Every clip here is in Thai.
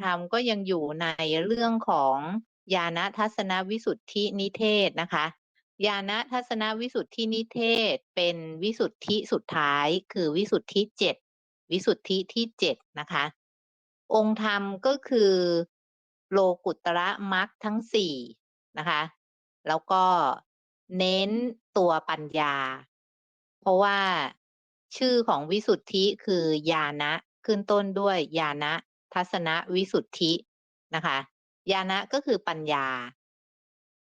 ธรรมก็ยังอยู่ในเรื่องของญาณทัศนวิสุทธินิเทศนะคะญาณทัศนวิสุทธินิเทศเป็นวิสุทธิสุดท้ายคือวิสุทธิเจ็ดวิสุทธิที่เจ็ดนะคะ องค์ธรรมก็คือโลกุตระมรรคทั้งสี่นะคะ แล้วก็เน้นตัวปัญญา เพราะว่าชื่อของวิสุทธิคือญาณะขึ้นต้นด้วยญาณ ทัศนวิสุทธินะคะญาณะก็คือปัญญา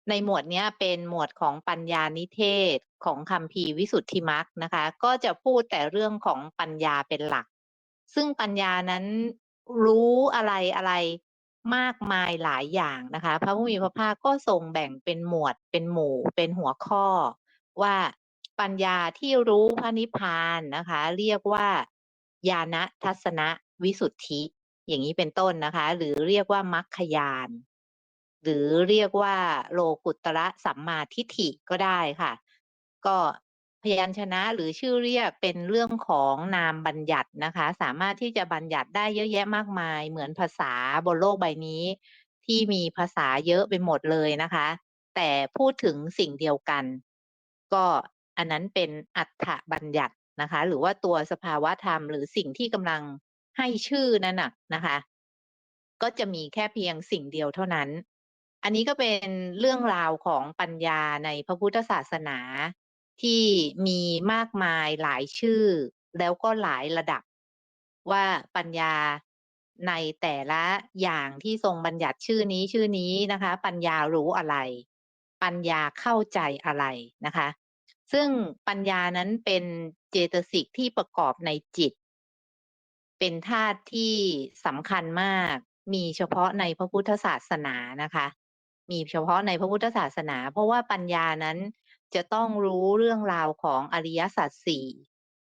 ในหมวดนี้เป็นหมวดของปัญญานิเทศของคำพีวิสุทธิมรรคนะคะ ก็จะพูดแต่เรื่องของปัญญาเป็นหลัก ซึ่งปัญญานั้นรู้อะไรอะไรมากมายหลายอย่างนะคะ พระผู้มีพระภาคก็ทรงแบ่งเป็นหมวดเป็นหมู่ เป็นหัวข้อ ว่าปัญญาที่รู้พระนิพพานนะคะ เรียกว่าญาณทัศนวิสุทธิ อย่างนี้เป็นต้นนะคะ หรือเรียกว่ามัคคยาน หรือเรียกว่าโลกุตระสัมมาทิฏฐิก็ได้ค่ะ ก็พยัญชนะหรือชื่อเรียกเป็นเรื่องของนามบัญญัตินะคะ สามารถที่จะบัญญัติได้เยอะแยะมากมาย เหมือนภาษาบนโลกใบนี้ ที่มีภาษาเยอะไปหมดเลยนะคะ แต่พูดถึงสิ่งเดียวกัน ก็อันนั้นเป็นอัฏฐบัญญัตินะคะ หรือว่าตัวสภาวะธรรมหรือสิ่งที่กำลัง ให้ชื่อนั่นน่ะนะคะ ก็จะมีแค่เพียงสิ่งเดียวเท่านั้น อันนี้ก็เป็นเรื่องราวของปัญญาในพระพุทธศาสนาที่มีมากมายหลายชื่อ แล้วก็หลายระดับ ว่าปัญญาในแต่ละอย่างที่ทรงบัญญัติชื่อนี้ชื่อนี้นะคะ ปัญญารู้อะไร ปัญญาเข้าใจอะไรนะคะ ซึ่งปัญญานั้นเป็นเจตสิกที่ประกอบในจิต เป็นธาตุที่สำคัญมาก มีเฉพาะในพระพุทธศาสนานะคะ มีเฉพาะในพระพุทธศาสนา เพราะว่าปัญญานั้นจะต้องรู้เรื่องราวของอริยสัจสี่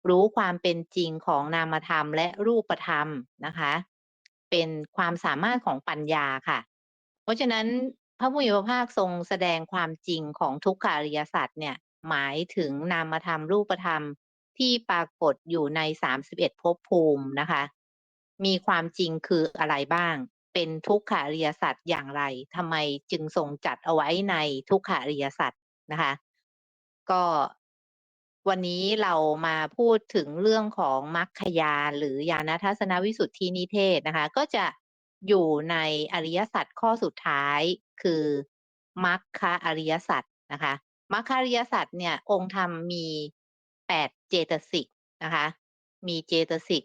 รู้ความเป็นจริงของนามธรรมและรูปธรรมนะคะ เป็นความสามารถของปัญญาค่ะ เพราะฉะนั้นพระผู้มีพระภาคทรงแสดงความจริงของทุกขอริยสัจเนี่ยหมายถึงนามธรรมรูปธรรม ที่ปรากฏอยู่ในสามสิบเอ็ดภพภูมินะคะ มีความจริงคืออะไรบ้าง เป็นทุกขอริยสัจอย่างไรทำไมจึงทรงจัดเอาไว้ในทุกขอริยสัจนะคะ ก็วันนี้เรามาพูดถึงเรื่องของมรรคยาหรือญาณทัศนวิสุทธินิเทศนะคะ ก็จะอยู่ในอริยสัจข้อสุดท้ายคือมรรคอริยสัจนะคะมรรคอริยสัจเนี่ยองค์ธรรมมี แปดเจตสิกนะคะ มีเจตสิก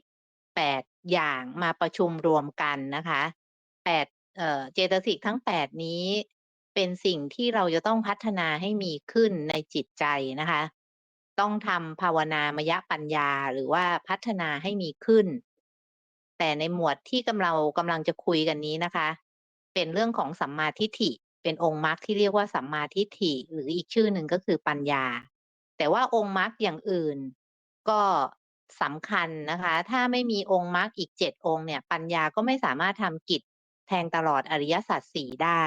แปดอย่างมาประชุมรวมกันนะคะแปดเอ่อเจตสิกทั้งแปดนี้ เป็นสิ่งที่เราจะต้องพัฒนาให้มีขึ้นในจิตใจนะคะ ต้องทำภาวนามยปัญญาหรือว่าพัฒนาให้มีขึ้น แต่ในหมวดที่กำลังกำลังจะคุยกันนี้นะคะ เป็นเรื่องของสัมมาทิฏฐิเป็นองค์มรรคที่เรียกว่าสัมมาทิฏฐิหรืออีกชื่อหนึ่งก็คือปัญญา แต่ว่าองค์มรรคอย่างอื่นก็สำคัญนะคะ ถ้าไม่มีองค์มรรคอีกเจ็ดองค์เนี่ย ปัญญาก็ไม่สามารถทำกิจแทงตลอดอริยสัจสี่ได้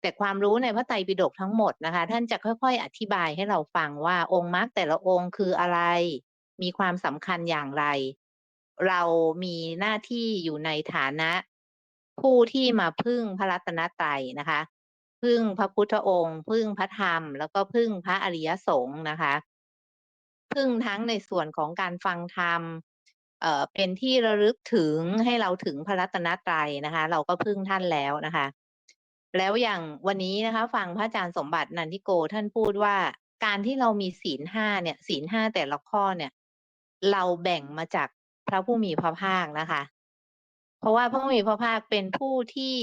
แต่ความรู้ในพระไตรปิฎกทั้งหมดนะคะ ท่านจะค่อยๆ อธิบายให้เราฟังว่าองค์มรรคแต่ละองค์คืออะไร มีความสำคัญอย่างไร เรามีหน้าที่อยู่ในฐานะผู้ที่มาพึ่งพระรัตนตรัยนะคะ พึ่งพระพุทธองค์ พึ่งพระธรรม แล้วก็พึ่งพระอริยสงฆ์นะคะ พึ่งทั้งในส่วนของการฟังธรรมเอ่อเป็นที่ระลึกถึงให้เราถึงพระรัตนตรัยนะคะ เราก็พึ่งท่านแล้วนะคะ แล้วอย่างวันนี้นะคะ ฟังพระอาจารย์สมบัตินันทิโกท่านพูดว่าการที่เรามีศีลห้าเนี่ย ศีลห้าแต่ละข้อเนี่ย เราแบ่งมาจากพระผู้มีพระภาคนะคะ เพราะว่าพระผู้มีพระภาคเป็นผู้ที่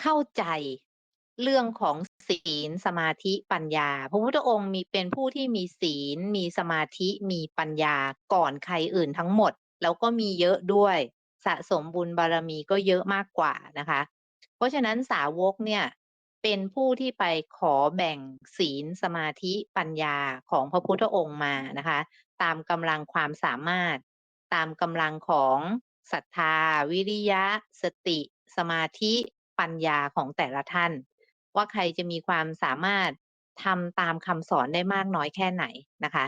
เข้าใจเรื่องของศีลสมาธิปัญญา พระพุทธองค์มีเป็นผู้ที่มีศีล มีสมาธิมีปัญญาก่อนใครอื่นทั้งหมด แล้วก็มีเยอะด้วย สะสมบุญบารมีก็เยอะมากกว่านะคะ เพราะฉะนั้นสาวกเนี่ยเป็นผู้ที่ไปขอแบ่งศีลสมาธิปัญญาของพระพุทธองค์มานะคะ ตามกำลังความสามารถ ตามกำลังของศรัทธา วิริยะ สติ สมาธิ ปัญญาของแต่ละท่าน ว่าใครจะมีความสามารถทำตามคำสอนได้มากน้อยแค่ไหนนะคะ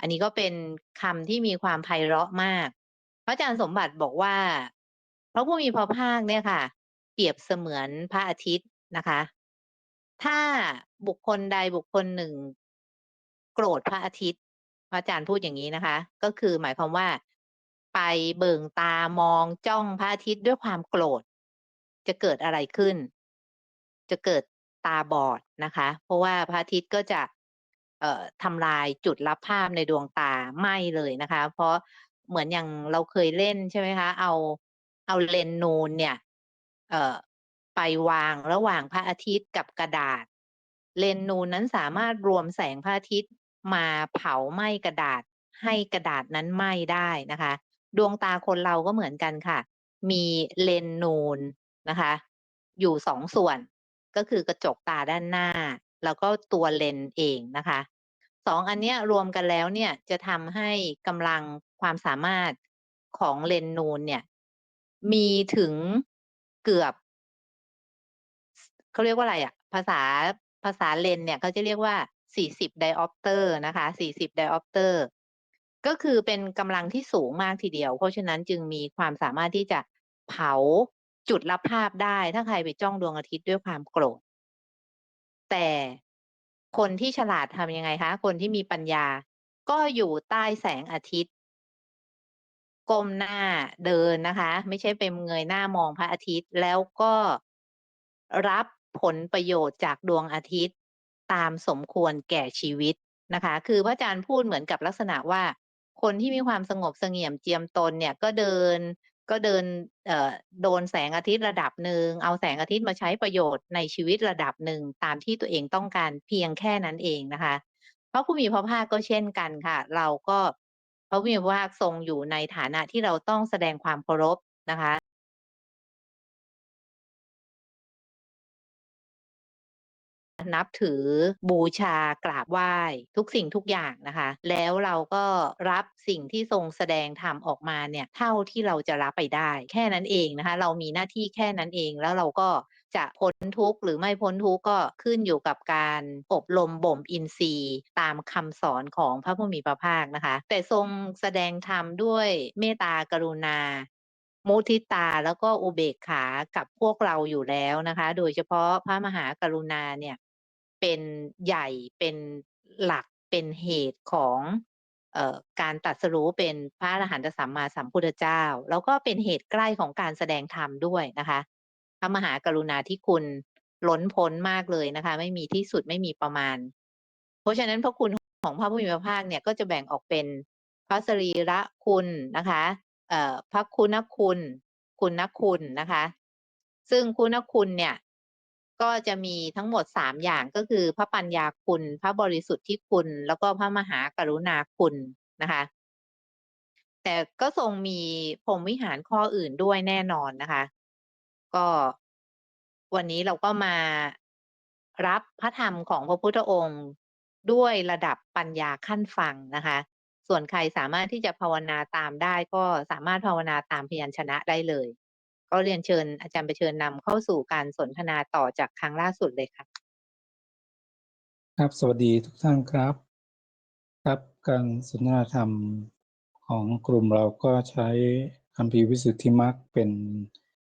อันนี้ก็เป็นคำที่มีความไพเราะมาก พระอาจารย์สมบัติบอกว่าพระผู้มีพระภาคเนี่ยค่ะ เปรียบเสมือนพระอาทิตย์นะคะ ถ้าบุคคลใดบุคคลหนึ่ง โกรธพระอาทิตย์พระอาจารย์พูดอย่างนี้นะคะ ก็คือหมายความว่า ไปเบิ่งตามองจ้องพระอาทิตย์ด้วยความโกรธ จะเกิดอะไรขึ้น จะเกิดตาบอดนะคะ เพราะว่าพระอาทิตย์ก็จะเอ่อทำลายจุดรับภาพในดวงตาไหม้เลยนะคะ เพราะเหมือนอย่างเราเคยเล่นใช่ไหมคะ เอาเอาเลนนูนเนี่ย เอ่อไปวางระหว่างพระอาทิตย์กับกระดาษ เลนนูนนั้นสามารถรวมแสงพระอาทิตย์มาเผาไหม้กระดาษ ให้กระดาษนั้นไหม้ได้นะคะ ดวงตาคนเราก็เหมือนกันค่ะ มีเลนนูน นะคะ อยู่สองส่วนก็คือกระจกตาด้านหน้า แล้วก็ตัวเลนเองนะคะสองอันเนี้ยรวมกันแล้วเนี่ยจะทำให้กำลังความสามารถของเลนนูนเนี่ย มีถึงเกือบเขาเรียกว่าอะไรอะภาษาภาษาเลนเนี่ยเขาจะเรียกว่า 40 diopter นะคะ 40 diopter ก็คือเป็นกำลังที่สูงมากทีเดียว เพราะฉะนั้นจึงมีความสามารถที่จะเผา จุดรับภาพได้ ถ้าใครไปจ้องดวงอาทิตย์ด้วยความโกรธ แต่คนที่ฉลาดทำยังไงคะ คนที่มีปัญญา ก็อยู่ใต้แสงอาทิตย์ก้มหน้าเดินนะคะ ไม่ใช่ไปเงยหน้ามองพระอาทิตย์ แล้วก็รับผลประโยชน์จากดวงอาทิตย์ตามสมควรแก่ชีวิตนะคะ คือพระอาจารย์พูดเหมือนกับลักษณะว่า คนที่มีความสงบเสงี่ยมเจียมตนเนี่ยก็เดิน ก็เดินเอ่อโดนแสงอาทิตย์ระดับหนึ่งเอาแสงอาทิตย์มาใช้ประโยชน์ในชีวิตระดับหนึ่งตามที่ตัวเองต้องการเพียงแค่นั้นเองนะคะ พระผู้มีพระภาคก็เช่นกันค่ะ เราก็พระผู้มีพระภาคทรงอยู่ในฐานะที่เราต้องแสดงความเคารพนะคะ นับถือบูชากราบไหว้ทุกสิ่งทุกอย่างนะคะ แล้วเราก็รับสิ่งที่ทรงแสดงธรรมออกมาเนี่ยเท่าที่เราจะรับไปได้ แค่นั้นเองนะคะ เรามีหน้าที่แค่นั้นเองแล้วเราก็จะพ้นทุกข์หรือไม่พ้นทุกข์ก็ขึ้นอยู่กับการอบรมบ่มอินทรีย์ ตามคำสอนของพระผู้มีพระภาคนะคะ แต่ทรงแสดงธรรมด้วยเมตตากรุณามุทิตาแล้วก็อุเบกขากับพวกเราอยู่แล้วนะคะ โดยเฉพาะพระมหากรุณาเนี่ย เป็นใหญ่เป็นหลักเป็นเหตุของออการตรัสรู้เป็นพระอรหันตสัมมาสัมพุทธเจ้า แล้วก็เป็นเหตุใกล้ของการแสดงธรรมด้วยนะคะพระมหากรุณาธิคุณล้นพ้นมากเลยนะคะ ไม่มีที่สุดไม่มีประมาณ เพราะฉะนั้นพระคุณของพระผู้มีพระภาคเนี่ยก็จะแบ่งออกเป็นพระสรีระคุณนะคะพระคุณคุณ คุณคุณนะคะ ซึ่งคุณคุณเนี่ย ก็จะมีทั้งหมด 3 อย่างก็คือ พระปัญญาคุณ พระบริสุทธิ์ที่คุณ แล้วก็พระมหากรุณาคุณนะคะ แต่ก็ทรงมีพรมวิหารข้ออื่นด้วยแน่นอนนะคะ ก็วันนี้เราก็มารับพระธรรมของพระพุทธองค์ด้วยระดับปัญญาขั้นฟังนะคะ ส่วนใครสามารถที่จะภาวนาตามได้ก็สามารถภาวนาตามพยัญชนะได้เลย ก็เรียนเชิญอาจารย์ไปเชิญนำเข้าสู่การสนทนาต่อจากครั้งล่าสุดเลยค่ะ ครับ สวัสดีทุกท่านครับ ครับการสนทนาธรรมของกลุ่มเราก็ใช้คัมภีร์วิสุทธิมรรคเป็น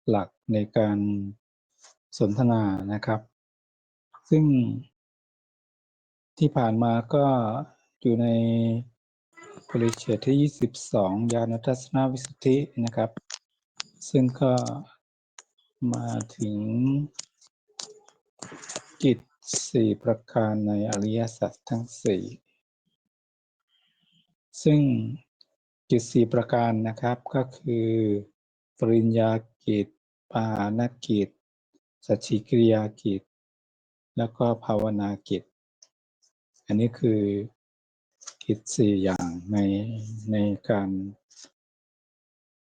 หลักในการสนทนานะครับ ซึ่งที่ผ่านมาก็อยู่ในบริเชตที่ 22ญาณทัศนวิสุทธินะครับ ซึ่งก็มาถึงกิจสี่ประการในอริยสัจทั้งสี่ซึ่งกิจสี่ประการนะครับก็คือ ปริญญากิจปาหานกิจ สัจฉิกิริยากิจ แล้วก็ภาวนากิจ อันนี้คือกิจสี่อย่างในในการ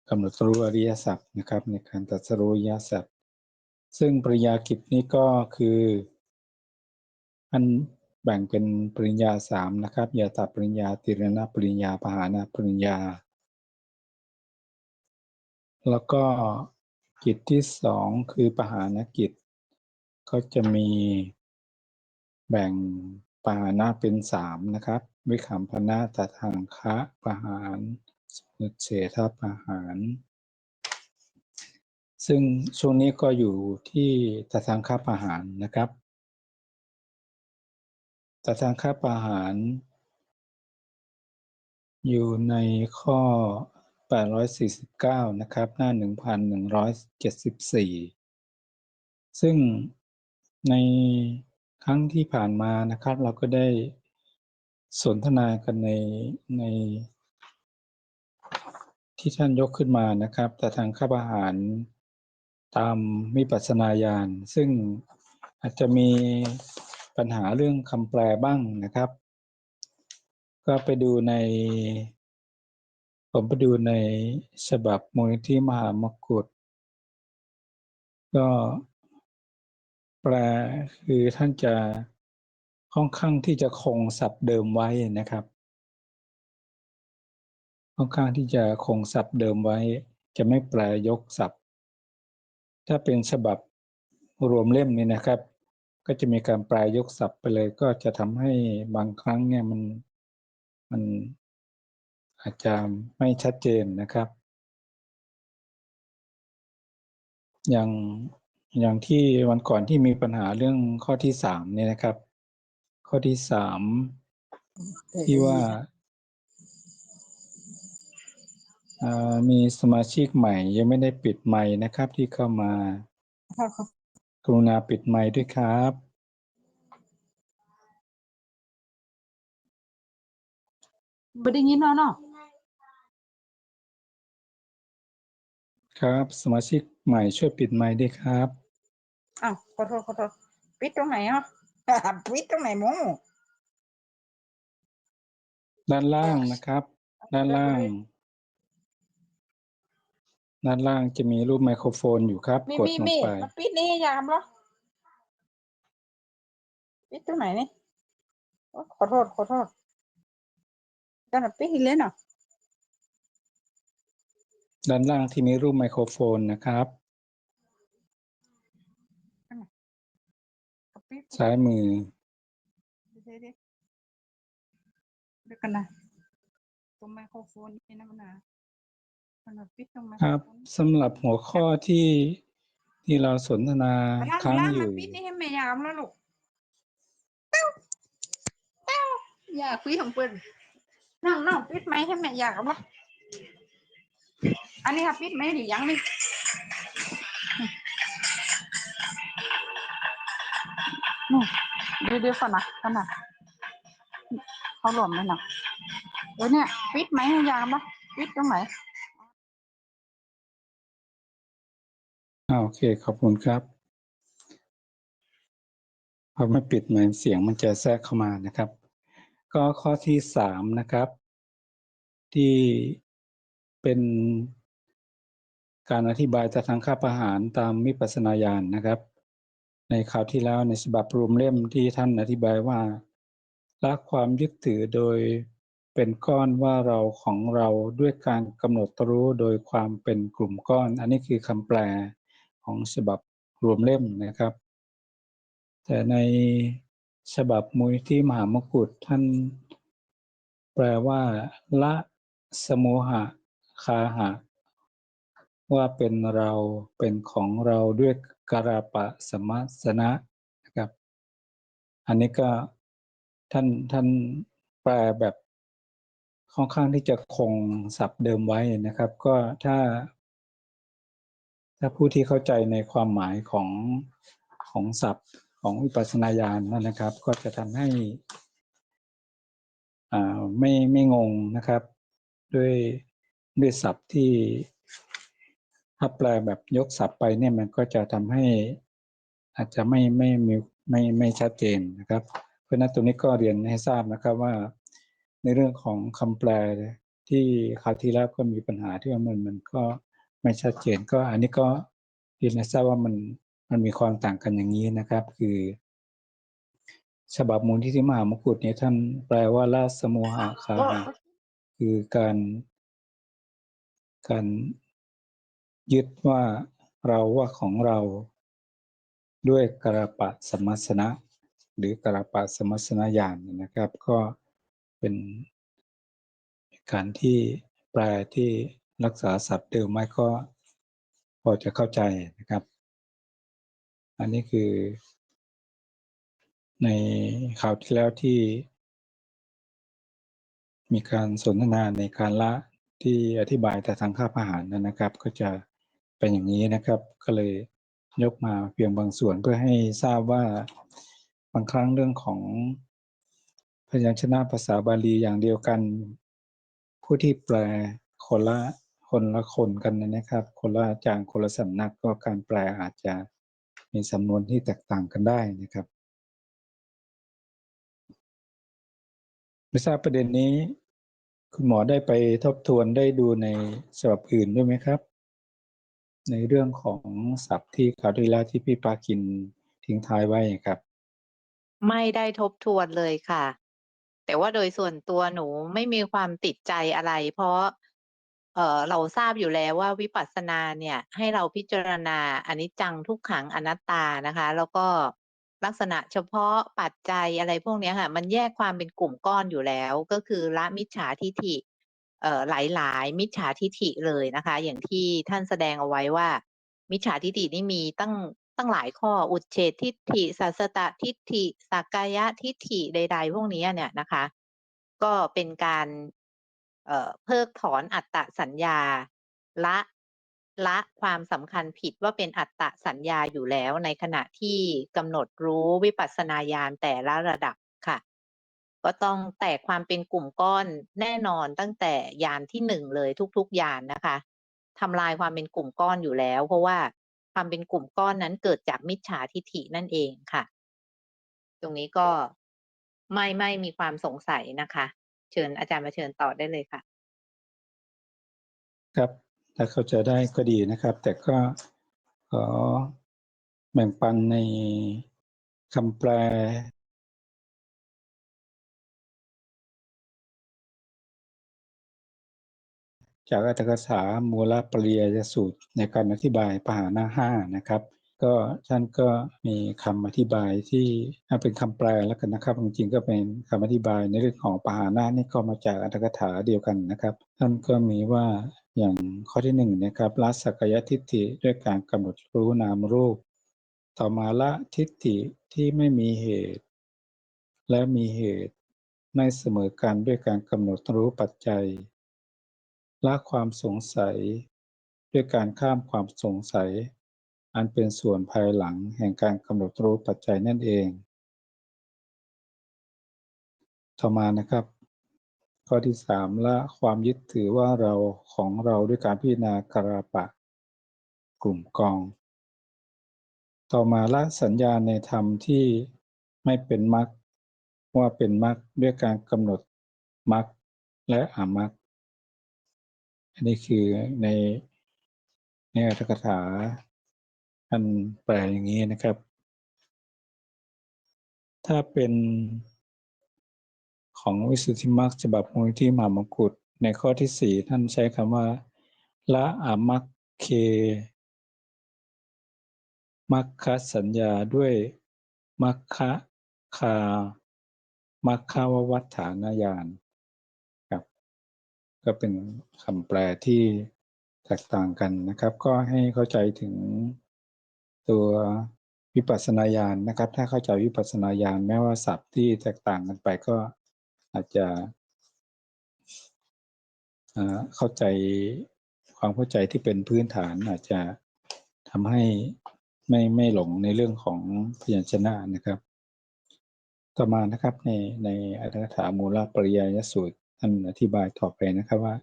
กำหนดรู้อริยสัจนะครับ ในการตรัสรู้อริยสัจซึ่งปริญญากิจนี้ก็คือมันแบ่งเป็นปริญญาสามนะครับยาตาปริญญาติรณปริญญาปหานาปริญญา แล้วก็กิจที่สองคือปหานกิจ ก็จะมีแบ่งปหานะเป็นสามนะครับ วิคัมพนะตทางคะปหา รสมุเฉทปหาร ซึ่งช่วงนี้ก็อยู่ที่ตารางค่าประหารนะครับตารางค่าประหาร อยู่ในข้อ 849 นะครับ หน้า 1174 ซึ่งในครั้งที่ผ่านมานะครับ เราก็ได้สนทนากันในใน ที่ท่านยกขึ้นมานะครับ แต่ทางข้าประหารตามวิปัสสนาญาณซึ่งอาจจะมีปัญหาเรื่องคำแปลบ้างนะครับ ก็ไปดูใน ผมไปดูในฉบับมูลนิธิมหามกุฏก็แปลคือท่านจะค่อนข้างที่จะคงศัพท์เดิมไว้นะครับ ค่อนข้างที่จะคงศัพท์เดิมไว้ จะไม่แปลยกศัพท์ ถ้าเป็นฉบับรวมเล่มนี้นะครับ ก็จะมีการแปลยกศัพท์ไปเลย ก็จะทำให้บางครั้งเนี่ยมันมันอาจจะไม่ชัดเจนนะครับ อย่างอย่างที่วันก่อนที่มีปัญหาเรื่องข้อที่สามเนี่ยนะครับ ข้อที่สามที่ว่า มีสมาชิกใหม่ ยังไม่ได้ปิดไมค์นะครับ ที่เข้ามา กรุณาปิดไมค์ด้วยครับ ไม่ได้ยินเนาะเนาะครับ สมาชิกใหม่ช่วยปิดไมค์ด้วยครับอ้าวขอโทษขอโทษปิดตรงไหนอะปิดตรงไหนหมูด้านล่างนะครับ ด้านล่าง ด้านล่างจะมีรูปไมโครโฟนอยู่ครับ มีกดมีลงมีไป มันปิดนี่ยามเหรอปิดตรงไหนนี่โอ๊ยขอโทษขอโทษกันนะปิดอีกเลยเนาะด้านล่างที่มีรูปไมโครโฟนนะครับ ปิดซ้ายมือ เดี๋ยวเดี๋ยวเดี๋ยวกันนะตรงไมโครโฟนนี่นะมันนะ คครรับโฟนสำหรับหัวข้อที่ที่เราสนทนามาล่างค้างล่างอมันยู่ปิดนี่ให้แม่ยามแล้วลูกเต้าเต้าอย่าคุยของเปิ้นนั่งนั่งปิดไหมให้แม่ยามแล้วอันนี้ค่ะปิดไหมหรือยังนี่นี่เดี๋ยวเดี๋ยวก่อนนะก่อนนะเขาหลวมเลยนะเดี๋ยวเนี่ยปิดไหมให้ยามแล้วปิดตรงไหน โอเค ขอบคุณครับพอไม่ปิดเหมือนเสียงมันจะแทรกเข้ามานะครับ ก็ข้อที่สามนะครับ ที่เป็นการอธิบายจากทางค่าประหารตามมิปัสนาญาณนะครับ ในคราวที่แล้วในฉบับรวมเล่มที่ท่านอธิบายว่าละความยึดถือโดยเป็นก้อนว่าเราของเราด้วยการกำหนดรู้โดยความเป็นกลุ่มก้อน อันนี้คือคำแปล ของฉบับรวมเล่มนะครับ แต่ในฉบับมูลที่มหามกุฏท่านแปลว่า ละสมุหะคาหะ ว่าเป็นเราเป็นของเราด้วยกราปะสมัสนะนะครับ อันนี้ก็ท่านท่านแปลแบบค่อนข้างที่จะคงศัพท์เดิมไว้นะครับ ก็ถ้า ถ้าผู้ที่เข้าใจในความหมายของของศัพท์ของวิปัสสนาญาณนั่นนะครับ ก็จะทำให้อ่าไม่ไม่งงนะครับ ด้วยด้วยศัพท์ที่ถ้าแปลแบบยกศัพท์ไปเนี่ยมันก็จะทำให้อาจจะไม่ไม่มีไม่ไม่ชัดเจนนะครับ เพราะฉะนั้นตรงนี้ก็เรียนให้ทราบนะครับว่า ในเรื่องของคำแปลที่คราวที่แล้วก็มีปัญหาที่ว่ามันมันก็ ไม่ชัดเจนก็อันนี้ก็เรียนให้ทราบว่ามันมันมีความต่างกันอย่างนี้นะครับ คือ ฉบับมูลที่ที่มหามกุฏเนี่ยท่านแปลว่าละสมุหะคาหะคือการการยึดว่าเราว่าของเราด้วยกระปะสมัสนะ หรือกระปะสมัสนญาณนะครับ ก็เป็นการที่แปลที่ รักษาศัพท์เดิมไว้ก็พอจะเข้าใจนะครับ อันนี้คือ ในข่าวที่แล้วที่ มีการสนทนาในการละที่อธิบายแต่ทางค่าพหารนะครับ ก็จะเป็นอย่างนี้นะครับ ก็เลยยกมาเพียงบางส่วนเพื่อให้ทราบว่าบางครั้งเรื่องของพยัญชนะภาษาบาลีอย่างเดียวกัน ผู้ที่แปลคนละ คนละคนกันนะครับ คนละอาจารย์คนละสำนักก็การแปลอาจจะมีสำนวนที่แตกต่างกันได้นะครับไม่ทราบประเด็นนี้ คุณหมอได้ไปทบทวนได้ดูในฉบับอื่นด้วยไหมครับ ในเรื่องของศัพท์ที่คาวที่แล้วที่พี่ปากินทิ้งท้ายไว้ครับ ไม่ได้ทบทวนเลยค่ะ แต่ว่าโดยส่วนตัวหนูไม่มีความติดใจอะไร เพราะ เอ่อเราทราบอยู่แล้วว่าวิปัสสนาเนี่ยให้เราพิจารณาอนิจจังทุกขังอนัตตานะคะ แล้วก็ลักษณะเฉพาะปัจจัยอะไรพวกนี้ค่ะมันแยกความเป็นกลุ่มก้อนอยู่แล้ว ก็คือละมิจฉาทิฐิเอ่อหลายๆมิจฉาทิฐิเลยนะคะ อย่างที่ท่านแสดงเอาไว้ว่า มิจฉาทิฏฐินี่มีตั้งตั้งหลายข้ออุดเฉททิฏฐิสัสสตทิฏฐิสักกายะทิฏฐิใด ๆ พวกนี้เนี่ยนะคะ ก็เป็นการ เพิกถอนอัตตสัญญา ละละความสำคัญผิดว่าเป็นอัตตสัญญาอยู่แล้วในขณะที่กำหนดรู้วิปัสสนาญาณแต่ละระดับค่ะ ก็ต้องแตกความเป็นกลุ่มก้อนแน่นอนตั้งแต่ยานที่หนึ่งเลยทุกๆยานนะคะทำลายความเป็นกลุ่มก้อนอยู่แล้ว เพราะว่าความเป็นกลุ่มก้อนนั้นเกิดจากมิจฉาทิฐินั่นเองค่ะ ตรงนี้ก็ไม่ไม่มีความสงสัยนะคะ เชิญอาจารย์มาเชิญต่อได้เลยค่ะ ครับ ถ้าเข้าใจได้ก็ดีนะครับ แต่ก็ขอแบ่งปันในคำแปลจากอัตถกถามูลปริยสูตรในการอธิบายปหาหน้าห้านะครับ ก็ท่านก็มีคำอธิบายที่เป็นคำแปลแล้วกันนะครับจริงๆก็เป็นคำอธิบายในเรื่องของปหาน้านี่ก็มาจากอัตถกถาเดียวกันนะครับ ท่านก็มีว่าอย่างข้อที่หนึ่งนะครับละสักยทิฏฐิด้วยการกำหนดรู้นามรูป ต่อมาละทิฏฐิที่ไม่มีเหตุ และมีเหตุไม่เสมอกันด้วยการกำหนดรู้ปัจจัยละความสงสัย ด้วยการข้ามความสงสัย อันเป็นส่วนภายหลังแห่งการกำหนดรู้ปัจจัยนั่นเอง ต่อมานะครับ ข้อที่สามละความยึดถือว่าเราของเราด้วยการพิจารณากราปะ กลุ่มกอง ต่อมาละสัญญาในธรรมที่ไม่เป็นมรรคว่าเป็นมรรคด้วยการกำหนดมรรคและอามรรคอันนี้คือในในอัตถกถา อันแปลอย่างนี้นะครับ ถ้าเป็นของวิสุทธิมรรคฉบับมูลที่มหามกุฎในข้อที่สี่ท่านใช้คำว่า ละอามัคเคมัคคสัญญาด้วยมัคคะคามัคคาววัฏฐานญาณครับ ก็เป็นคำแปลที่แตกต่างกันนะครับ ก็ให้เข้าใจถึง ตัววิปัสสนาญาณนะครับ ถ้าเข้าใจวิปัสสนาญาณแม้ว่าศัพท์ที่แตกต่างกันไปก็อาจจะเข้าใจความเข้าใจที่เป็นพื้นฐานอาจจะทำให้ไม่ไม่หลงในเรื่องของพยัญชนะนะครับ ต่อมานะครับในในอัตถกถามูลปริยายสูตรท่านอธิบายต่อไปนะครับว่า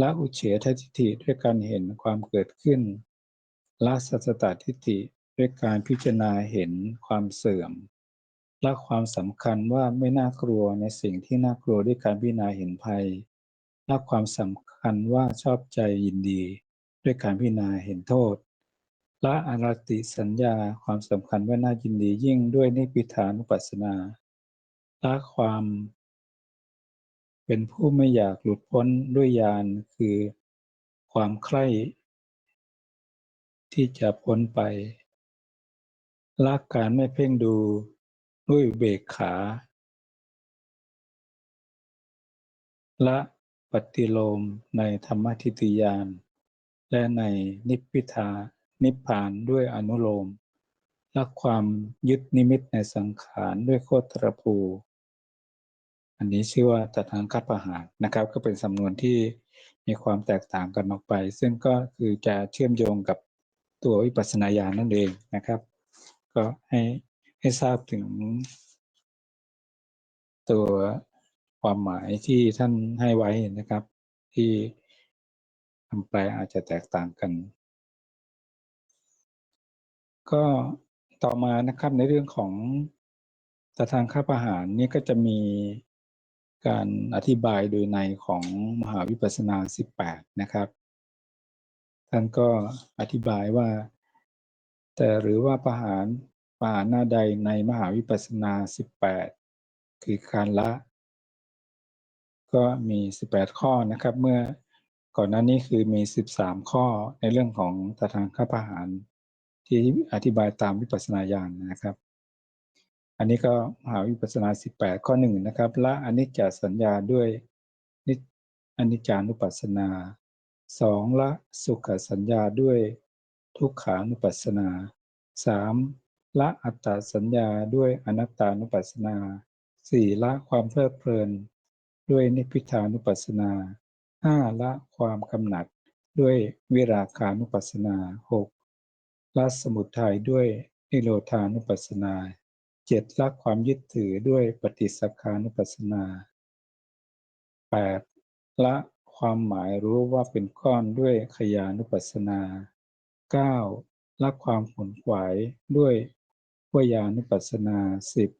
ละอุเฉททิฏฐิด้วยการเห็นความเกิดขึ้น ละสัสตตทิฏฐิด้วยการพิจารณาเห็นความเสื่อมละความสำคัญว่าไม่น่ากลัวในสิ่งที่น่ากลัวด้วยการพิจารณาเห็นภัยละความสำคัญว่าชอบใจยินดี ด้วยการพิจารณาเห็นโทษละอารติสัญญาความสำคัญว่าน่ายินดียิ่งด้วยนิพพิทานุปัสสนาละความ เป็นผู้ไม่อยากหลุดพ้นด้วยญาณคือความใคร่ ที่จะพ้นไปละการไม่เพ่งดูด้วยเบกขาและปฏิโลมในธรรมทิฏฐิยาน และในนิพพิทานิพพานด้วยอนุโลมละความยึดนิมิตในสังขารด้วยโคตรภู อันนี้ชื่อว่าตถานคประหารนะครับ ก็เป็นสำนวนที่มีความแตกต่างกันออกไป ซึ่งก็คือจะเชื่อมโยงกับ ตัววิปัสสนาญาณนั่นเองนะครับ ก็ให้ให้ทราบถึง ตัวความหมายที่ท่านให้ไว้นะครับ ที่คำแปลอาจจะแตกต่างกัน ก็ต่อมานะครับในเรื่องของตทางข้าประหารนี่ก็จะมีการอธิบายโดยในของมหาวิปัสสนา 18 นะครับ ท่านก็อธิบายว่า แต่หรือว่าประหารประหารหน้าใดในมหาวิปัสสนา 18 คือการละ ก็มี 18 ข้อนะครับ เมื่อก่อนหน้านี้คือมี 13 ข้อในเรื่องของตทางข้าประหารที่อธิบายตามวิปัสสนาญาณนะครับ อันนี้ก็มหาวิปัสสนา 18 ข้อหนึ่งนะครับละอนิจจสัญญาด้วยนิจอนิจจานุปัสสนา สองละสุขสัญญาด้วยทุกขานุปัสสนาสามละอัตตาสัญญาด้วยอนัตตานุปัสสนาสี่ละความเพลิดเพลิน ด้วยนิพพิทานุปัสสนาห้าละความกำหนัดด้วยวิราคานุปัสสนาหกละสมุทัยด้วยนิโรธานุปัสสนาเจ็ดละความยึดถือด้วยปฏิสักขานุปัสสนาแปดละ ความหมายรู้ว่าเป็นก้อนด้วยขยานุปัสสนาเก้าละความขนขวายด้วยวยานุปัสสนาสิบ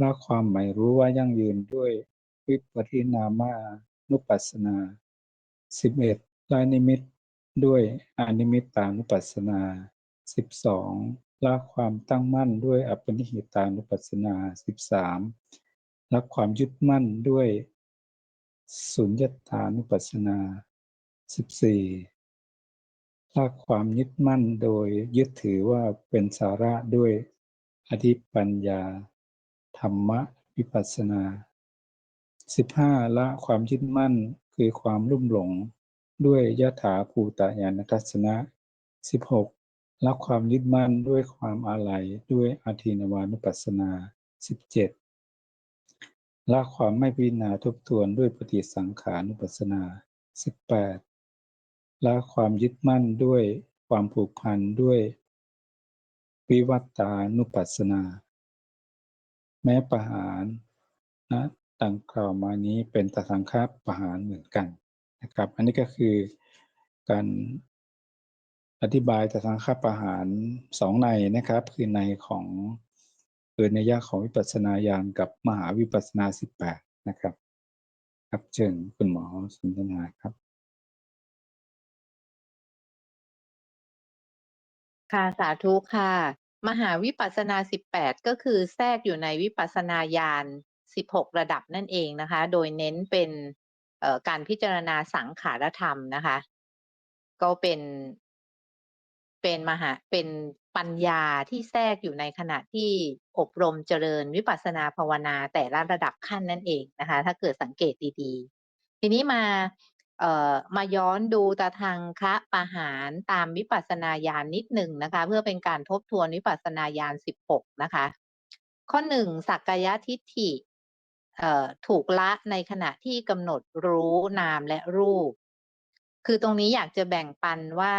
ละความหมายรู้ว่ายั่งยืนด้วยวิปัินามานุปัสสนาสิบเอ็ดละนิมิตด้วยอนิมิตตานุปัสสนาสิบสองละความตั้งมั่นด้วยอปนิหิตานุปัสสนาสิบสามละความยึดมั่นด้วย สุญญตานุปัสสนาสิบสี่ละความยึดมั่นโดยยึดถือว่าเป็นสาระด้วยอธิปัญญา ธรรมวิปัสสนาสิบห้าละความยึดมั่นคือความลุ่มหลง ด้วยยถาภูตญาณทัศนะสิบหกละความยึดมั่นด้วยความอาลัยด้วยอาทินวานุปัสสนาสิบเจ็ด ละความไม่พิจารณาทบทวนด้วยปฏิสังขานุปัสสนาสิบแปดละความยึดมั่นด้วยความผูกพันด้วย วิวัตานุปัสสนา แม้ประหารนะดังกล่าวมานี้เป็นตสังฆประหารเหมือนกันนะครับ อันนี้ก็คือการอธิบายตสังฆประหารสองในนะครับ คือในของ เออในยะของวิปัสสนาญาณกับมหาวิปัสสนาสิบแปดนะครับ ครับเชิญคุณหมอสนทนาครับ ค่ะสาธุค่ะ มหาวิปัสสนา 18 ก็คือแทรกอยู่ในวิปัสสนาญาณ 16 ระดับนั่นเองนะคะ โดยเน้นเป็นการพิจารณาสังขารธรรมนะคะ ก็เป็น เป็นมหาเป็นปัญญาที่แทรกอยู่ในขณะที่อบรมเจริญวิปัสสนาภาวนาแต่ละระดับขั้นนั่นเองนะคะ ถ้าเกิดสังเกตดีๆ ทีนี้มาเอ่อมาย้อนดูตาทางคะปะหารตามวิปัสสนาญาณนิดหนึ่งนะคะ เพื่อเป็นการทบทวนวิปัสสนาญาณสิบหกนะคะ ข้อหนึ่งสักกายทิฏฐิเอ่อถูกละในขณะที่กำหนดรู้นามและรูป คือตรงนี้อยากจะแบ่งปันว่า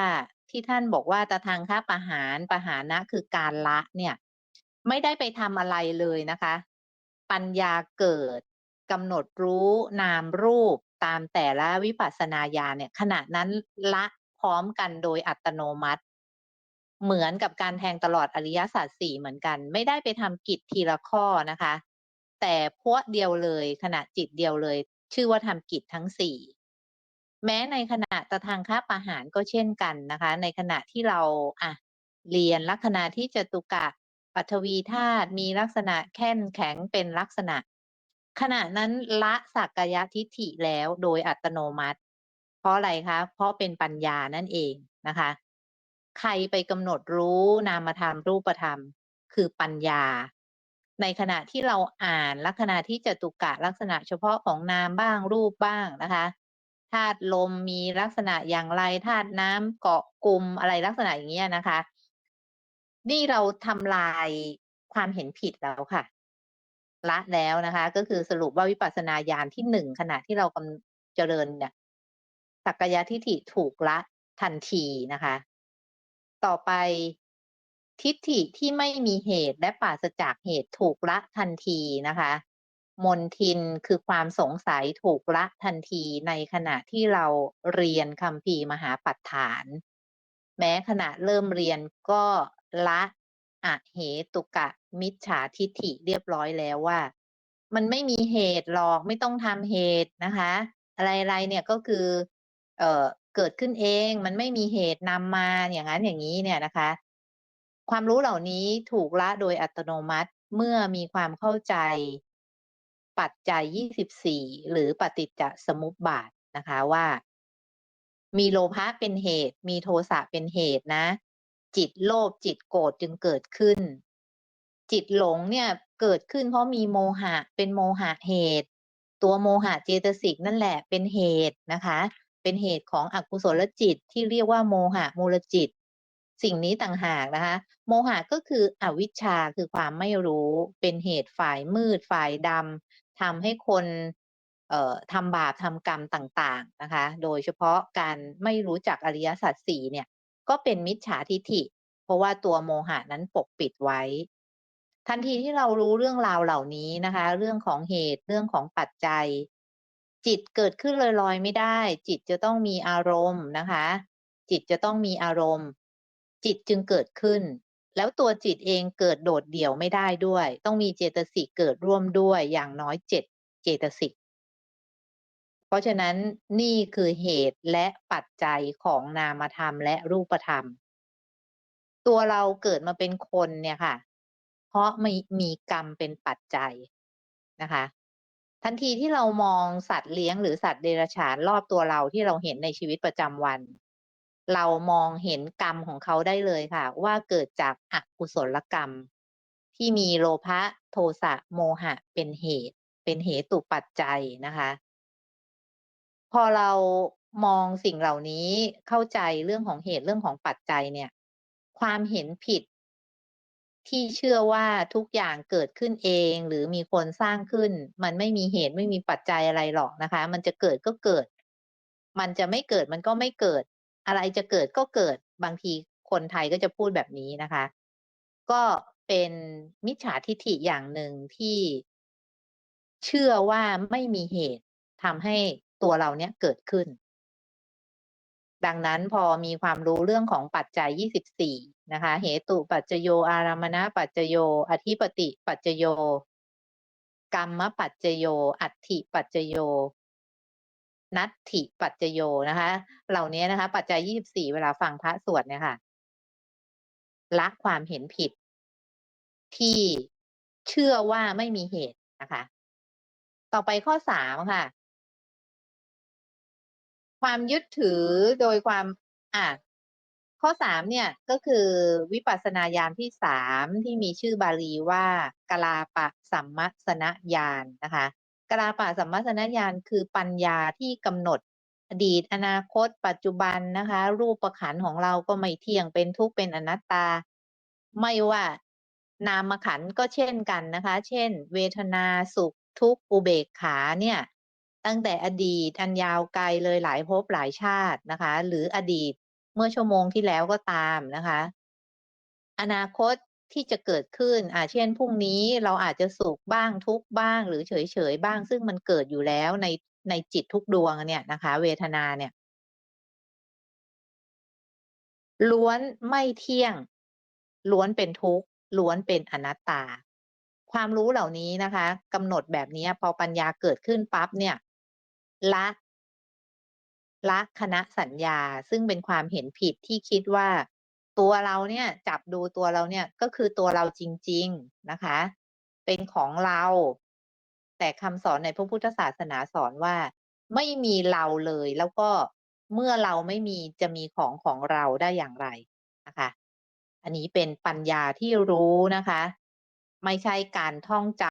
ที่ท่านบอกว่าตาทางคะปะหารปะหานะคือการละเนี่ย ไม่ได้ไปทำอะไรเลยนะคะ ปัญญาเกิดกำหนดรู้นามรูปตามแต่ละวิปัสสนาญาเนี่ย ขณะนั้นละพร้อมกันโดยอัตโนมัติ เหมือนกับการแทงตลอดอริยสัจสี่เหมือนกัน ไม่ได้ไปทำกิจทีละข้อนะคะ แต่พวดเดียวเลยขณะจิตเดียวเลย ชื่อว่าทำกิจทั้งสี่ แม้ในขณะตะทางค้าปาหารก็เช่นกันนะคะ ในขณะที่เราอะเรียนลักษณะที่จตุกะปัทวีธาตุมีลักษณะแข็งแข็งเป็นลักษณะ ขณะนั้นละสักกายทิฏฐิแล้วโดยอัตโนมัติ เพราะอะไรคะ เพราะเป็นปัญญานั่นเองนะคะ ใครไปกำหนดรู้นามธรรมรูปธรรม คือปัญญา ในขณะที่เราอ่านลักษณะที่จตุกะลักษณะเฉพาะของนามบ้างรูปบ้างนะคะ ธาตุลมมีลักษณะอย่างไรธาตุน้ำเกาะกลุ่มอะไรลักษณะอย่างเงี้ยนะคะ นี่เราทำลายความเห็นผิดแล้วค่ะ ละแล้วนะคะ ก็คือสรุปว่าวิปัสสนาญาณที่หนึ่งขณะที่เรากำเจริญเนี่ยสักกายทิฏฐิถูกละทันทีนะคะ ต่อไปทิฏฐิที่ไม่มีเหตุและปราศจากเหตุถูกละทันทีนะคะ มนทินคือความสงสัยถูกละทันทีในขณะที่เราเรียนคำพีมหาปัฏฐาน แม้ขณะเริ่มเรียนก็ละอะเหตุกะมิจฉาทิฏฐิเรียบร้อยแล้วว่า มันไม่มีเหตุหรอกไม่ต้องทำเหตุนะคะ อะไรๆเนี่ยก็คือเอ่อเกิดขึ้นเองมันไม่มีเหตุนำมาอย่างนั้นอย่างนี้เนี่ยนะคะ ความรู้เหล่านี้ถูกละโดยอัตโนมัติเมื่อมีความเข้าใจ ปัจจัย 24 หรือปฏิจจสมุปบาทนะคะว่า มีโลภะเป็นเหตุ มีโทสะเป็นเหตุนะ จิตโลภจิตโกรธจึงเกิดขึ้น จิตหลงเนี่ยเกิดขึ้นเพราะมีโมหะเป็นโมหะเหตุ ตัวโมหะเจตสิกนั่นแหละเป็นเหตุนะคะ เป็นเหตุของอกุศลจิตที่เรียกว่าโมหะมูลจิต สิ่งนี้ต่างหากนะคะ โมหะก็คืออวิชชาคือความไม่รู้ เป็นเหตุฝ่ายมืดฝ่ายดำ ทำให้คนทำบาปทำกรรมต่างๆนะคะ โดยเฉพาะการไม่รู้จักอริยสัจสี่เนี่ย ก็เป็นมิจฉาทิฐิ เพราะว่าตัวโมหะนั้นปกปิดไว้ ทันทีที่เรารู้เรื่องราวเหล่านี้นะคะ เรื่องของเหตุเรื่องของปัจจัย จิตเกิดขึ้นลอยๆไม่ได้ จิตจะต้องมีอารมณ์นะคะ จิตจะต้องมีอารมณ์ จิตจึงเกิดขึ้น แล้วตัวจิตเองเกิดโดดเดี่ยวไม่ได้ด้วย ต้องมีเจตสิกเกิดร่วมด้วยอย่างน้อยเจ็ดเจตสิก เพราะฉะนั้นนี่คือเหตุและปัจจัยของนามธรรมและรูปธรรม ตัวเราเกิดมาเป็นคนเนี่ยค่ะ เพราะมีมีกรรมเป็นปัจจัยนะคะ ทันทีที่เรามองสัตว์เลี้ยงหรือสัตว์เดรัจฉานรอบตัวเราที่เราเห็นในชีวิตประจำวัน เรามองเห็นกรรมของเขาได้เลยค่ะ ว่าเกิดจากอกุศลกรรม ที่มีโลภะโทสะโมหะเป็นเหตุ เป็นเหตุตุปัจจัยนะคะ พอเรามองสิ่งเหล่านี้เข้าใจเรื่องของเหตุเรื่องของปัจจัยเนี่ย ความเห็นผิด ที่เชื่อว่าทุกอย่างเกิดขึ้นเอง หรือมีคนสร้างขึ้น มันไม่มีเหตุไม่มีปัจจัยอะไรหรอกนะคะ มันจะเกิดก็เกิด มันจะไม่เกิดมันก็ไม่เกิด อะไรจะเกิดก็เกิดบางทีคนไทยก็จะพูดแบบนี้นะคะ ก็เป็นมิจฉาทิฐิอย่างหนึ่งที่เชื่อว่าไม่มีเหตุทำให้ตัวเราเนี่ยเกิดขึ้น ดังนั้นพอมีความรู้เรื่องของปัจจัย 24 นะคะ เหตุปัจจโย อารามณปัจจโย อธิปติปัจจโย กรรมปัจจโย อัตถิปัจจโย นัตถิปัจจโยนะคะ เหล่านี้นะคะ ปัจจัย 24 เวลาฟังพระสวดเนี่ยค่ะละความเห็นผิด ที่เชื่อว่าไม่มีเหตุนะคะ ต่อไปข้อสามค่ะ ความยึดถือโดยความอะข้อสามเนี่ยก็คือวิปัสสนาญาณที่สามที่มีชื่อบาลีว่ากลาปะสัมมัสนญาณนะคะ กลาปะสัมมัสนญาณคือปัญญาที่กำหนดอดีตอนาคต ปัจจุบันนะคะ รูปประขันของเราก็ไม่เที่ยงเป็นทุกข์เป็นอนัตตา ไม่ว่านามขันก็เช่นกันนะคะ เช่น เวทนาสุขทุกข์อุเบกขาเนี่ย ตั้งแต่อดีตอันยาวไกลเลยหลายภพหลายชาตินะคะ หรืออดีตเมื่อชั่วโมงที่แล้วก็ตามนะคะ อนาคต ที่จะเกิดขึ้นอ่าเช่นพรุ่งนี้เราอาจจะสุขบ้างทุกบ้าง หรือเฉยๆบ้าง ซึ่งมันเกิดอยู่แล้วในในจิตทุกดวงเนี่ยนะคะ เวทนาเนี่ยล้วนไม่เที่ยง ล้วนเป็นทุกข์ล้วนเป็นอนัตตา ความรู้เหล่านี้นะคะกำหนดแบบนี้พอปัญญาเกิดขึ้นปั๊บเนี่ย ละละคณะสัญญาซึ่งเป็นความเห็นผิดที่คิดว่า ตัวเราเนี่ยจับดูตัวเราเนี่ยก็คือตัวเราจริง ๆนะคะ เป็นของเรา แต่คำสอนในพระพุทธศาสนาสอนว่า ไม่มีเราเลย แล้วก็เมื่อเราไม่มีจะมีของของเราได้อย่างไรนะคะ อันนี้เป็นปัญญาที่รู้นะคะ ไม่ใช่การท่องจำ